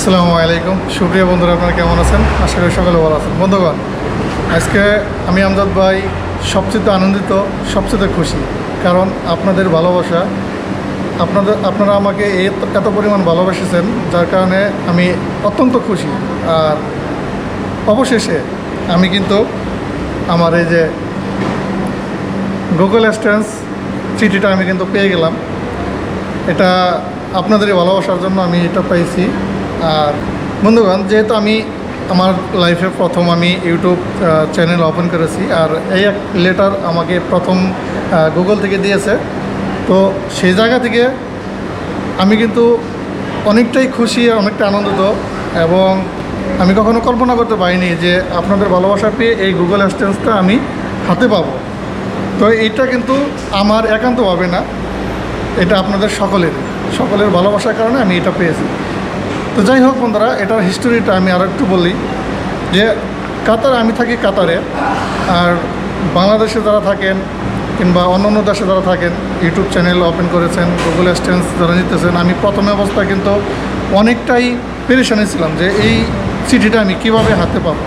আসসালামু আলাইকুম। সুপ্রিয় বন্ধুরা, আপনারা কেমন আছেন? আশা করি সকলে ভালো আছেন। বন্ধুগণ, আজকে আমি আমজাদ ভাই সবচেয়ে আনন্দিত, সবচেয়ে খুশি। কারণ আপনাদের ভালোবাসা, আপনাদের, আপনারা আমাকে এত পরিমাণ ভালোবেসেছেন, যার কারণে আমি অত্যন্ত খুশি। আর অবশেষে আমি কিন্তু আমার এই যে গুগল অ্যাস্টেন্স চিঠিটা আমি কিন্তু পেয়ে গেলাম। এটা আপনাদেরই ভালোবাসার জন্য আমি এটা পাইছি আর বন্ধুগণ, যেহেতু আমি আমার লাইফে প্রথম আমি ইউটিউব চ্যানেল ওপেন করেছি, আর এই এক লেটার আমাকে প্রথম গুগল থেকে দিয়েছে, তো সেই জায়গা থেকে আমি কিন্তু অনেকটাই খুশি, অনেকটা আনন্দিত এবং আমি কখনো কল্পনা করতে পারিনি যে আপনাদের ভালোবাসা পেয়ে এই গুগল অ্যাসিস্ট্যান্সটা আমি হাতে পাবো। তো এইটা কিন্তু আমার একান্তভাবে না, এটা আপনাদের সকলের সকলের ভালোবাসার কারণে আমি এটা পেয়েছি। তো যাই হোক বন্ধুরা, এটার হিস্টোরিটা আমি আরও একটু বলি যে কাতার আমি থাকি কাতারে, আর বাংলাদেশে যারা থাকেন কিংবা অন্য অন্য দেশে যারা থাকেন, ইউটিউব চ্যানেল ওপেন করেছেন গুগল অ্যাসিস্ট্যান্স যারা নিতেছেন, আমি প্রথমে অবস্থায় কিন্তু অনেকটাই পেরেশানি ছিলাম যে এই চিঠিটা আমি কীভাবে হাতে পাবো।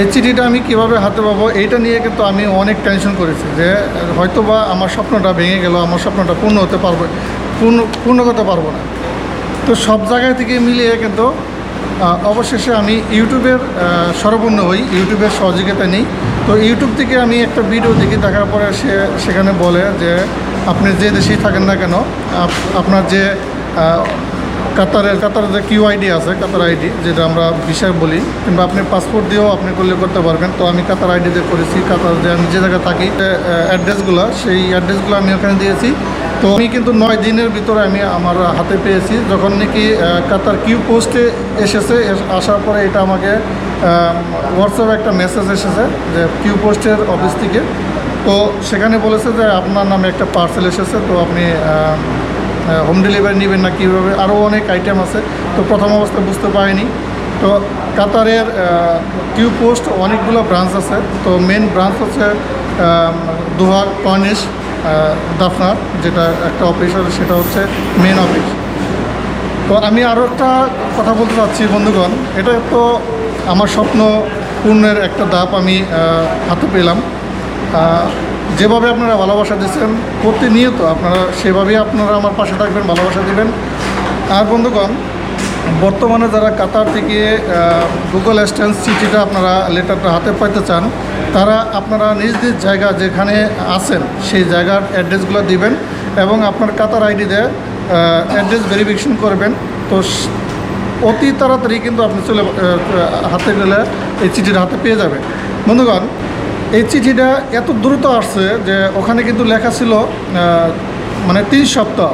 এই চিঠিটা আমি কীভাবে হাতে পাবো, এইটা নিয়ে কিন্তু আমি অনেক টেনশন করেছি যে হয়তো বা আমার স্বপ্নটা ভেঙে গেল, আমার স্বপ্নটা পূর্ণ হতে পারবে, পূর্ণ পূর্ণ করতে পারব না। তো সব জায়গায় থেকে মিলিয়ে কিন্তু অবশেষে আমি ইউটিউবের আহ, হই ইউটিউবের সহযোগিতা নেই। তো ইউটিউব থেকে আমি একটা ভিডিও দেখি দেখার পরে সে সেখানে বলে যে আপনি যে দেশেই থাকেন না কেন আপনার যে কাতারের কাতারের যে কিউ আইডি আছে, কাতার আইডি, যেটা আমরা বিষয় বলি, কিংবা আপনি পাসপোর্ট দিয়েও আপনি করলে করতে পারবেন। তো আমি কাতার আইডি দিয়ে করেছি, কাতার যে আমি যে জায়গায় থাকি অ্যাড্রেসগুলো সেই অ্যাড্রেসগুলো আমি ওখানে দিয়েছি। তো আমি কিন্তু নয় দিনের ভিতরে আমি আমার হাতে পেয়েছি। যখন নাকি কাতার কিউ পোস্টে এসেছে আসার পরে এটা আমাকে হোয়াটসঅ্যাপে একটা মেসেজ এসেছে যে কিউ পোস্টের অফিস থেকে। তো সেখানে বলেছে যে আপনার নামে একটা পার্সেল এসেছে, তো আপনি হোম ডেলিভারি নেবেন না কীভাবে? আরও অনেক আইটেম আছে। তো প্রথম অবস্থায় বুঝতে পারিনি। তো কাতারের কিউ পোস্ট অনেকগুলো ব্রাঞ্চ আছে। তো মেন ব্রাঞ্চ হচ্ছে দোহা কর্নিশ দাফনা যেটা একটা অফিস সেটা হচ্ছে মেন অফিস তো আমি আরও একটা কথা বলতে চাচ্ছি, বন্ধুগণ। এটা তো আমার স্বপ্ন পূর্ণের একটা ধাপ আমি হাতে পেলাম। যেভাবে আপনারা ভালোবাসা দিচ্ছেন প্রতিনিয়ত আপনারা সেভাবেই আপনারা আমার পাশে থাকবেন, ভালোবাসা দিবেন। আর বন্ধুগণ, বর্তমানে যারা কাতার থেকে গুগল অ্যাসিস্ট্যান্স চিঠিটা আপনারা লেটারটা হাতে পাইতে চান, তারা আপনারা নিজ নিজ জায়গা যেখানে আছেন, সেই জায়গার অ্যাড্রেসগুলো দিবেন এবং আপনার কাতার আইডি দিয়ে অ্যাড্রেস ভেরিফিকেশন করবেন। তো অতি তাড়াতাড়ি কিন্তু আপনি চলে হাতে গেলে এই চিঠিটা হাতে পেয়ে যাবেন। বন্ধুগণ এই চিঠিটা এত দ্রুত আসছে যে ওখানে কিন্তু লেখা ছিল মানে তিন সপ্তাহ।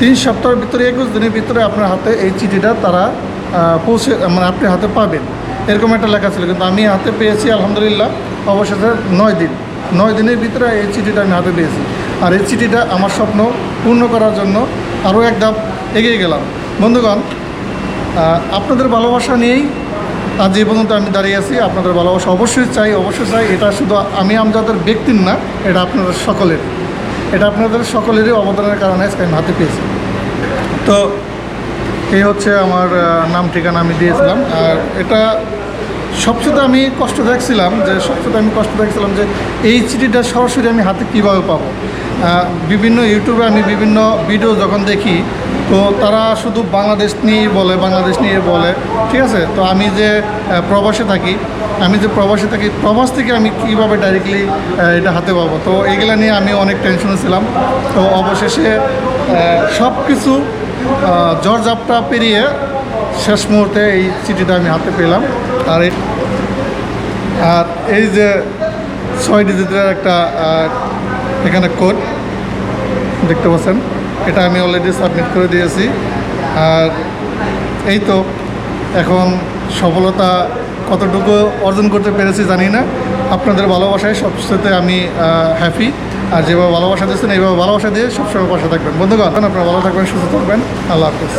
তিন সপ্তাহের ভিতরে, একুশ দিনের ভিতরে আপনার হাতে এই চিঠিটা তারা পৌঁছে মানে আপনি হাতে পাবেন। এরকম একটা লেখা ছিল, কিন্তু আমি হাতে পেয়েছি, আলহামদুলিল্লাহ, অবশেষে নয় দিন। নয় দিনের ভিতরে এই চিঠিটা আমি হাতে পেয়েছি। আর এই চিঠিটা আমার স্বপ্ন পূর্ণ করার জন্য আরও এক ধাপ এগিয়ে গেলাম। বন্ধুগণ আপনাদের ভালোবাসা নিয়েই আজ এই পর্যন্ত আমি দাঁড়িয়ে আছি, আপনাদের ভালোবাসা অবশ্যই চাই অবশ্যই চাই। এটা শুধু আমি আমজাদের ব্যক্তির না, এটা আপনাদের সকলের। এটা আপনাদের সকলেরই অবদানের কারণে আজকে আমি হাতে পেয়েছি। তো এই হচ্ছে আমার নাম ঠিকানা আমি দিয়েছিলাম। আর এটা সবচেয়ে আমি কষ্ট দেখছিলাম যে, সবচেয়ে আমি কষ্ট দেখছিলাম যে, এই চিঠিটা সরাসরি আমি হাতে কীভাবে পাবো? বিভিন্ন ইউটিউবে আমি বিভিন্ন ভিডিও যখন দেখি, তো তারা শুধু বাংলাদেশ নিয়েই বলে, বাংলাদেশ নিয়ে বলে, ঠিক আছে? তো আমি যে প্রবাসে থাকি, আমি যে প্রবাসে থাকি, প্রবাস থেকে আমি কীভাবে ডাইরেক্টলি এটা হাতে পাবো? তো এগুলো নিয়ে আমি অনেক টেনশনে ছিলাম। তো অবশেষে সব কিছু জ্বর জাপটা পেরিয়ে শেষ মুহূর্তে এই চিঠিটা আমি হাতে পেলাম। আর আর এই যে ছয় ডিজিটের একটা এখানে কোড দেখতে পাচ্ছেন। এটা আমি অলরেডি সাবমিট করে দিয়েছি। আর এই তো এখন সফলতা কতটুকু অর্জন করতে পেরেছি জানি না। আপনাদের ভালোবাসায় সবসাথে আমি হ্যাপি আর যেভাবে ভালোবাসা দিচ্ছেন এইভাবে ভালোবাসা দিয়ে সবসময় পাশে থাকবেন। বন্ধুগণ, আপনারা ভালো থাকবেন, সুস্থ থাকবেন। আল্লাহ হাফিজ।